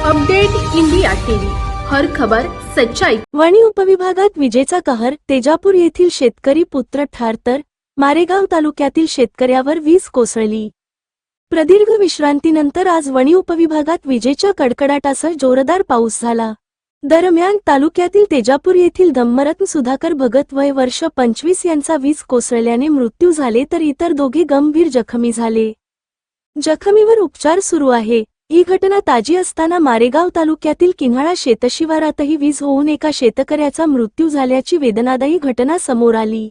Update India TV. हर खबर सच्चाई. वणी उपविभागात विजेचा कहर तेजापूर येथील शेतकरी पुत्र ठार तर मारेगाव तालुक्यातील शेतकऱ्यावर वीज कोसळली. प्रदीर्घ विश्रांतीनंतर आज वणी उपविभागात विजेच्या कडकडाटासह जोरदार पाऊस झाला. दरम्यान तालुक्यातील तेजापूर येथील धम्मरत्न सुधाकर भगत वय वर्ष पंचवीस यांचा वीज कोसळल्याने मृत्यू झाले तर इतर दोघे गंभीर जखमी झाले. जखमीवर उपचार सुरू आहे. ही घटना ताजी असताना मारेगाव तालुक्यातील किन्हाळा शेतशिवारातही वीज होऊन एका शेतकऱ्याचा मृत्यू झाल्याची वेदनादायी घटना समोर आली.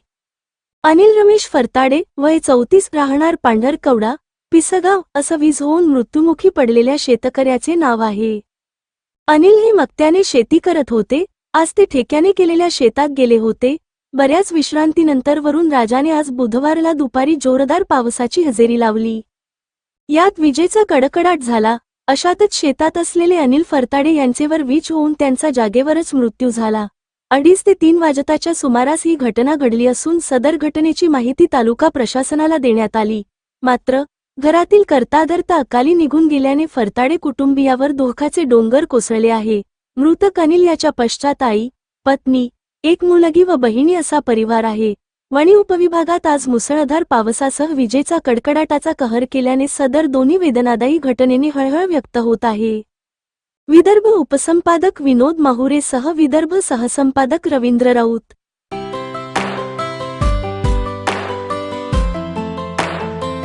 अनिल रमेश फरताडे वय चौतीस राहणार पांढरकवडा पिसगाव असं वीज होऊन मृत्युमुखी पडलेल्या शेतकऱ्याचे नाव आहे. अनिल हे मक्त्याने शेती करत होते आज ते ठेक्याने केलेल्या शेतात गेले होते. बऱ्याच विश्रांतीनंतर वरून राजाने आज बुधवारला दुपारी जोरदार पावसाची हजेरी लावली. यात विजेचा कडकडाट झाला अशातच शेतात असलेले अनिल फरताडे यांचेवर वीज होऊन त्यांचा जागेवरच मृत्यू झाला. अडीच ते तीन वाजताच्या सुमारास ही घटना घडली असून सदर घटनेची माहिती तालुका प्रशासनाला देण्यात आली. मात्र घरातील करताधरता अकाली निघून गेल्याने फरताडे कुटुंबियावर धोकाचे डोंगर कोसळले आहे. मृत अनिल याच्या पश्चात आई पत्नी एक मुलगी व बहिणी असा परिवार आहे. वणी उपविभागात आज मुसळधार पावसासह विजेचा कडकडाटाचा कहर केल्याने सदर दोन्ही वेदनादायी घटनेने हळहळ व्यक्त होत आहे. विदर्भ उपसंपादक विनोद माहुरेसह विदर्भ सहसंपादक रवींद्र राऊत